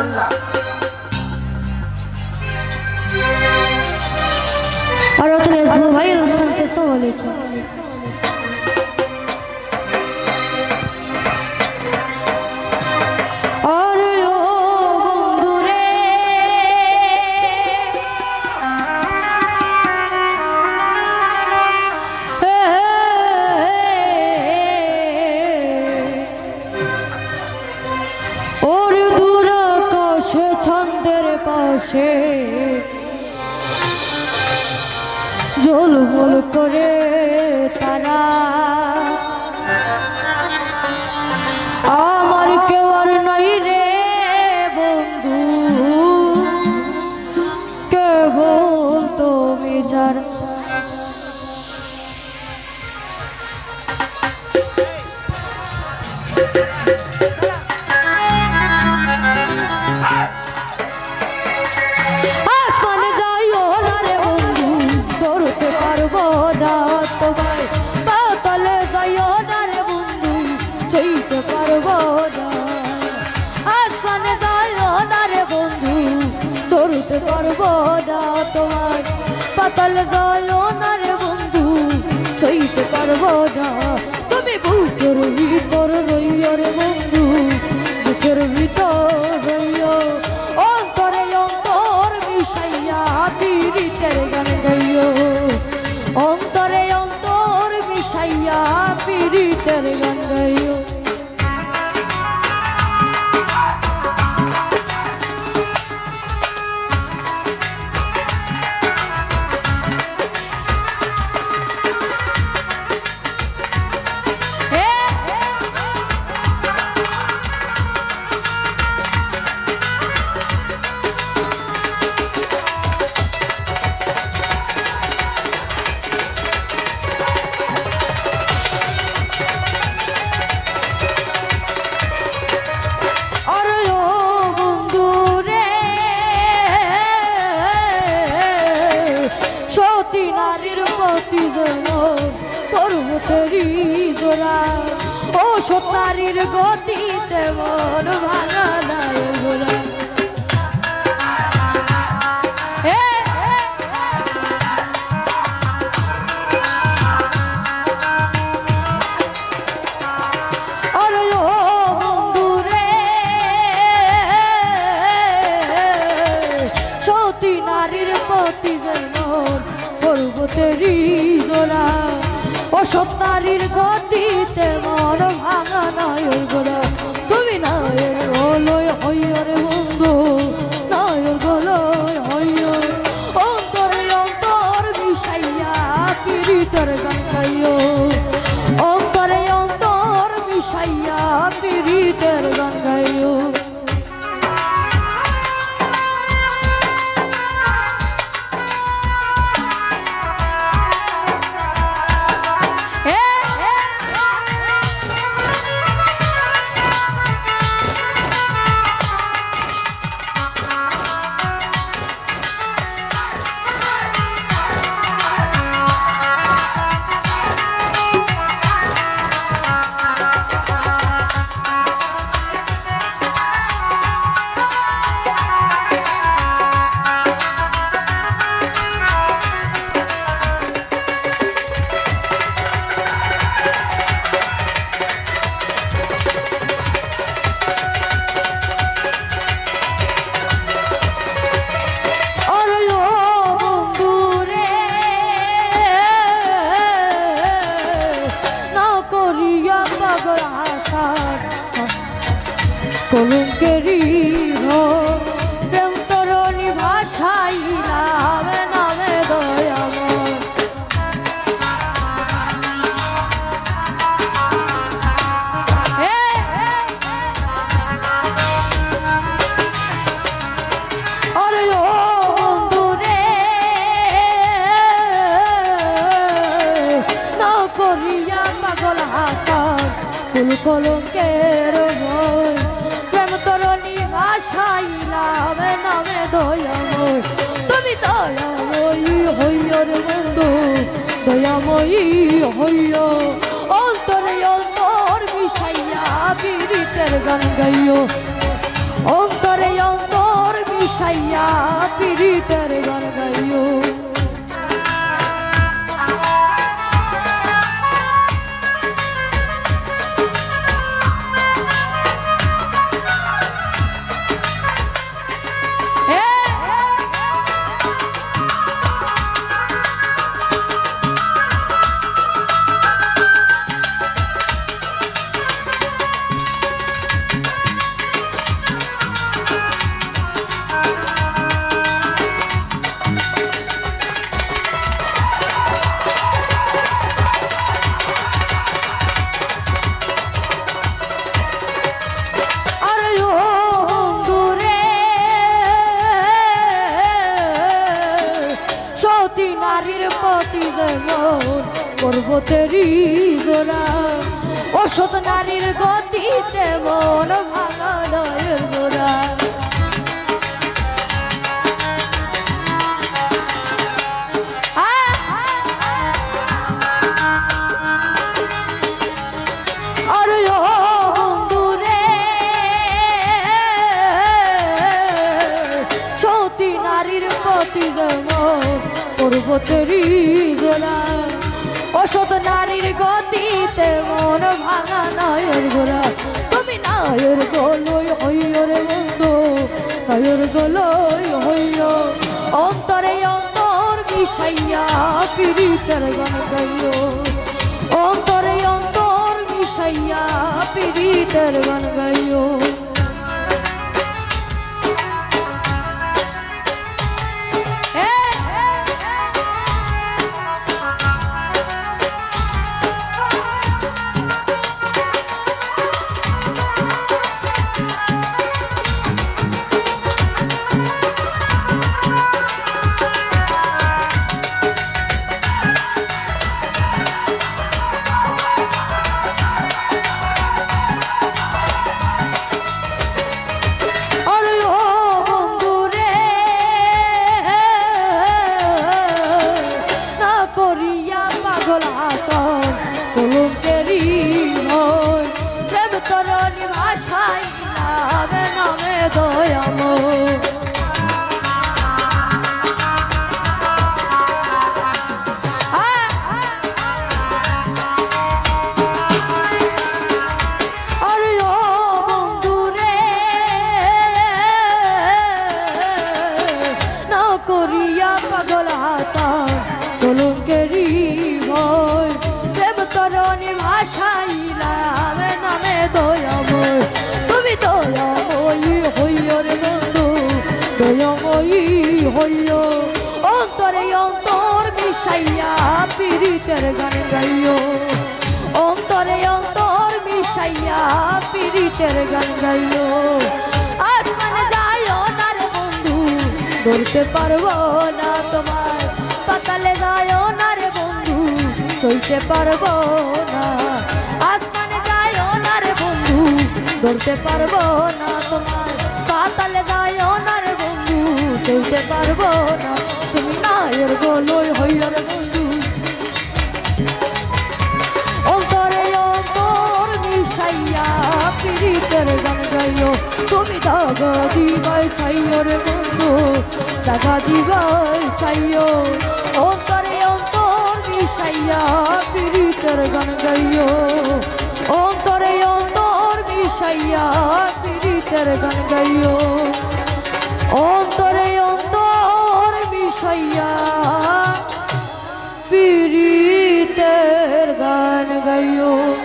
আল্লাহ। আর রচনা ইসলাম ভাই রচনা আসসালামু আলাইকুম জলমল করে তারা। আমার কেউ আর প্রতি যেন পর্বতেরই জোড়া ও সতারির গতিতে মন ভাঙা জোড়া ও নারীর গতিতে মন ভাঙা নয় গোড়া তুমি না হইয় রে বন্ধু। করিয়া পাগল হাসান ফুল কলঙ্কের প্রেম তরণী হাসাইলাম নামে দয়াময়। তুমি দয়াময়ী হইয় রে বন্ধু, দয়াময়ী হইয়। অন্তরে অন্তর মিশাইয়া পীড়িতের গান গাইয়। অন্তরে অন্তর মিশাইয়া পীড়িতের গান গাইয়। নারীর প্রতি যেমন পর্বতেরই জোড়া। অসৎ নারীর গতি তেমন ভাঙা নয়ের গোড়া পর্বতেরই গোলা। অসত নারীর গতিতে মন ভাঙা নয়ের গোলা। তুমি নায়ের গলই হইয় রে বন্ধু, নায়ের গলই হইয়। অন্তরে অন্তর মিশাইয়া পিড়িতের গান দয়াময় অন্তরে অন্তর মিশাইয়া পীড়িতের গান গাইয় অন্তরে অন্তর মিশাইয়া পীড়িতের গান গাইও। আসমানে যাইও না রে বন্ধু, ধরতে পারব না তোমার পাতালে যাইও না রে বন্ধু, চলতে পারব না। আসমানে যাইও না রে বন্ধু, ধরতে পারব না তোমার পাতালে যাইও না রে বন্ধু, চলতে পারব না। তুমি নায়ের গোলই হইয়া রে বন্ধু। অন্তরে অন্তর মিশাইয়া পীড়িতের গান গাইও। তুমি দাগা দিবাই চাইও রে বন্ধু, দাগা দিবাই চাইও। অন্তরে অন্তর মিশাইয়া পীড়িতের গান গাইও। অন্তরে অন্তর মিশাইয়া পীড়িতের গান গাইও। অন্তর সৈয়া পিড়িতের গান গাইও।